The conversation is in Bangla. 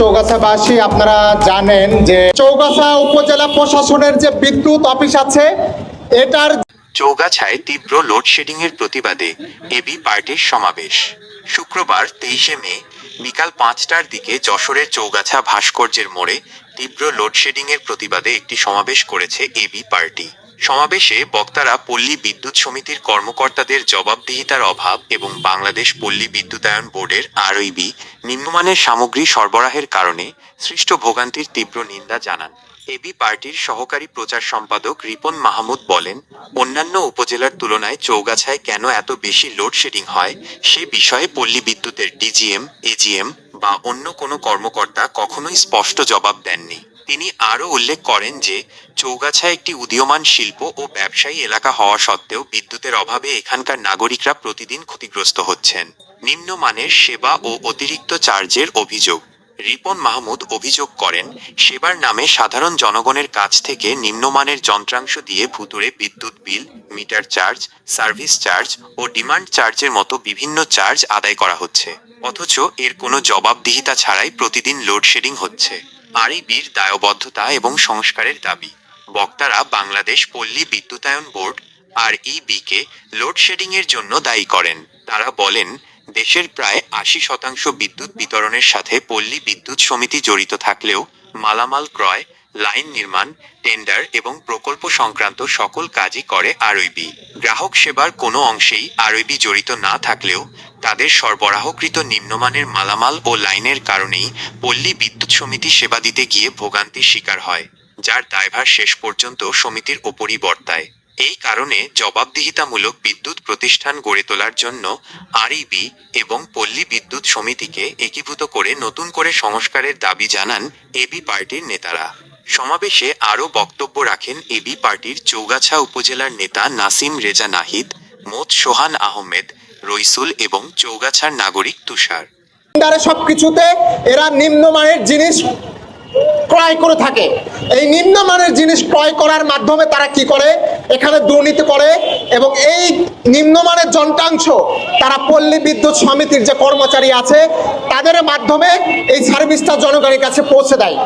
চৌগাছাবাসী, আপনারা জানেন যে চৌগাছা উপজেলা প্রশাসনের যে বিদ্যুৎ অফিস আছে, এটার চৌগাছায় তীব্র লোডশেডিং এর প্রতিবাদে এবি পার্টির সমাবেশ। শুক্রবার তেইশে মে বিকাল পাঁচটার দিকে যশোরের চৌগাছা ভাস্কর্যের মোড়ে তীব্র লোডশেডিংয়ের প্রতিবাদে একটি সমাবেশ করেছে এবি পার্টি। সমাবেশে বক্তারা পল্লী বিদ্যুৎ সমিতির কর্মকর্তাদের জবাবদিহিতার অভাব এবং বাংলাদেশ পল্লী বিদ্যুতায়ন বোর্ডের আরইবি নিম্নমানের সামগ্রী সরবরাহের কারণে সৃষ্ট ভোগান্তির তীব্র নিন্দা জানান। এবি পার্টির সহকারী প্রচার সম্পাদক রিপন মাহমুদ বলেন, অন্যান্য উপজেলার তুলনায় চৌগাছায় কেন এত বেশি লোডশেডিং হয় সে বিষয়ে পল্লী বিদ্যুতের ডিজিএম, এজিএম বা অন্য কোনো কর্মকর্তা কখনোই স্পষ্ট জবাব দেননি। তিনি আরও উল্লেখ করেন যে চৌগাছা একটি উদীয়মান শিল্প ও ব্যবসায়ী এলাকা হওয়া সত্ত্বেও বিদ্যুতের অভাবে এখানকার নাগরিকরা প্রতিদিন ক্ষতিগ্রস্ত হচ্ছেন। নিম্নমানের সেবা ও অতিরিক্ত চার্জের অভিযোগ। রিপন মাহমুদ অভিযোগ করেন, সেবার নামে সাধারণ জনগণের কাছ থেকে নিম্নমানের যন্ত্রাংশ দিয়ে ভুতুরে বিদ্যুৎ bill, meter charge, service charge ও ডিমান্ড চার্জের মতো বিভিন্ন চার্জ আদায় করা হচ্ছে। অথচ এর কোনো জবাবদিহিতা ছাড়াই প্রতিদিন লোডশেডিং হচ্ছে। আরইবির দায়বদ্ধতা এবং সংস্কারের দাবি। বক্তারা বাংলাদেশ পল্লী বিদ্যুতায়ন বোর্ড, আর ইবিকে লোডশেডিংয়ের জন্য দায়ী করেন। তারা বলেন দেশের প্রায় আশি শতাংশ বিদ্যুৎ বিতরণের সাথে পল্লী বিদ্যুৎ সমিতি জড়িত থাকলেও মালামাল ক্রয়, লাইন নির্মাণ, টেন্ডার এবং প্রকল্প সংক্রান্ত সকল কাজই করে আরইবি গ্রাহক সেবার কোনো অংশেই আরইবি জড়িত না থাকলেও তাদের সরবরাহকৃত নিম্নমানের মালামাল ও লাইনের কারণেই পল্লী বিদ্যুৎ সমিতি সেবা দিতে গিয়ে ভোগান্তির শিকার হয়, যার দায়ভার শেষ পর্যন্ত সমিতির ওপরই বর্তায়। এই কারণে জবাবদিহিতামূলক বিদ্যুৎ প্রতিষ্ঠান গড়ে তোলার জন্য আরইবি এবং পল্লী বিদ্যুৎ সমিতিকে একীভূত করে নতুন করে সংস্কারের দাবি জানান এবি পার্টির নেতারা। সমাবেশে আরও বক্তব্য রাখেন এবি পার্টির চৌগাছা উপজেলার নেতা নাসিম রেজা নাহিদ মোত সোহান আহমেদ, রইসুল এবং চৌগাছার নাগরিক তুষার। টেন্ডারে সবকিছুতে এরা নিম্নমানের জিনিস ক্রয় করে থাকে। এই নিম্নমানের জিনিস ক্রয় করার মাধ্যমে তারা কি করে? এখানে দুর্নীতি করে এবং এই নিম্নমানের যন্ত্রাংশ, তারা পল্লী বিদ্যুৎ সমিতির যে কর্মচারী আছে, তাদের মাধ্যমে এই সার্ভিসটা জনগণের কাছে পৌঁছে দেয়।